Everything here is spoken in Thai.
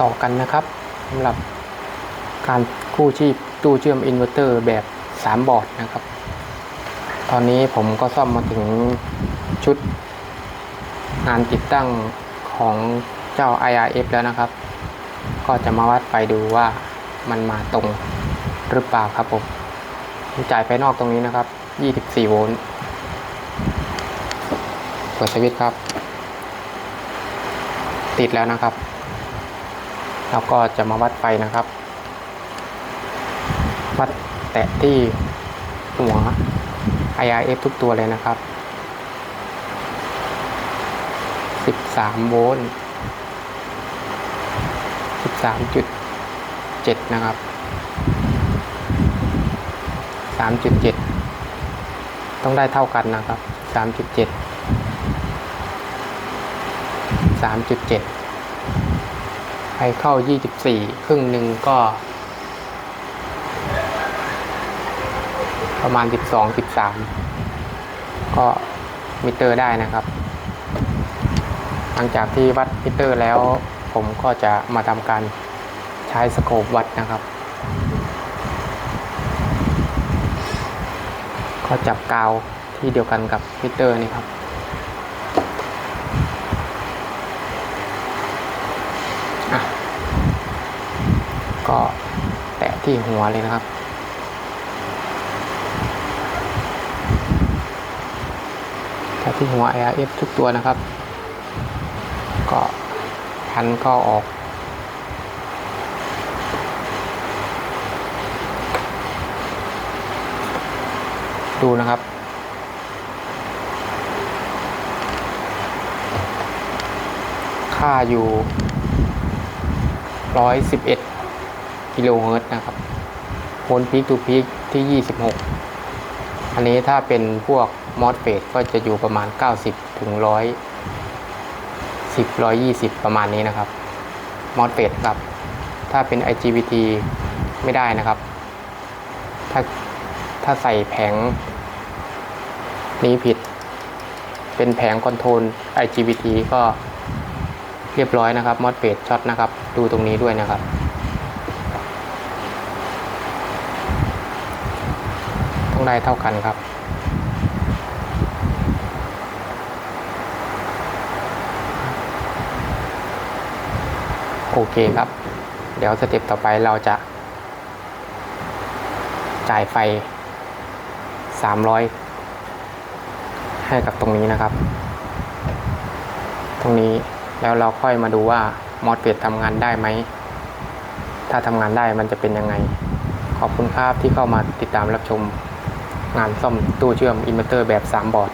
ต่อกันนะครับสำหรับการกู้ชีพตู้เชื่อมอินเวอร์เตอร์แบบ 3 บอร์ดนะครับ ตอนนี้ผมก็ซ่อมมาถึงชุดงานติดตั้งของเจ้า IRF แล้วนะครับ ก็จะมาวัดไฟดูว่ามันมาตรงหรือเปล่าครับผมผมจ่ายไฟนอกตรงนี้นะครับ 24 โวลต์เปิดสวิตช์ครับ ติดแล้วนะครับ แล้วก็จะมาวัดไฟนะครับ วัดแตะที่หัว IRF ทุกตัวเลยนะครับ 13 โวลต์ 13.7 นะครับ 3.7 ต้องได้เท่ากันนะครับ 3.7 3.7 ใครเข้า 24 ครึ่งหนึ่งก็ ประมาณ 12 13 ก็มิเตอร์ได้นะครับ หลังจากที่วัดมิเตอร์แล้ว ผมก็จะมาทำการใช้สโคปวัดนะครับ ก็จับกาวที่เดียวกันกับมิเตอร์นี่ครับ อะก็แตะที่หัวเลยนะครับ แตะที่หัว RF ทุกตัวนะครับ ก็พันก็ออกดูนะครับ ค่าอยู่ 111 กิโลเฮิรตซ์นะครับโวลต์พีคทูพีคที่ 26 อันนี้ถ้าเป็นพวกมอสเฟดก็จะอยู่ประมาณ 90 ถึง 100 10 120 ประมาณนี้นะครับมอสเฟดครับ ถ้าเป็น IGBT ไม่ได้นะครับ ถ้าถ้าใส่แผง นี้ผิด เป็นแผงคอนโทรล IGBT ก็ เรียบร้อยนะครับมอสเฟดช็อตนะครับ ดูตรงนี้ด้วยนะครับ ต้องได้เท่ากันครับโอเคครับ เดี๋ยวสเต็ปต่อไปเราจะ จ่ายไฟ 300 ให้กับตรงนี้นะครับ ตรงนี้ แล้วเราค่อยมาดูว่ามอสเฟตทำงานได้ไหม ถ้าทำงานได้มันจะเป็นยังไง ขอบคุณครับที่เข้ามาติดตามรับชม งานซ่อมตู้เชื่อมอินเวอร์เตอร์แบบ 3 บอร์ด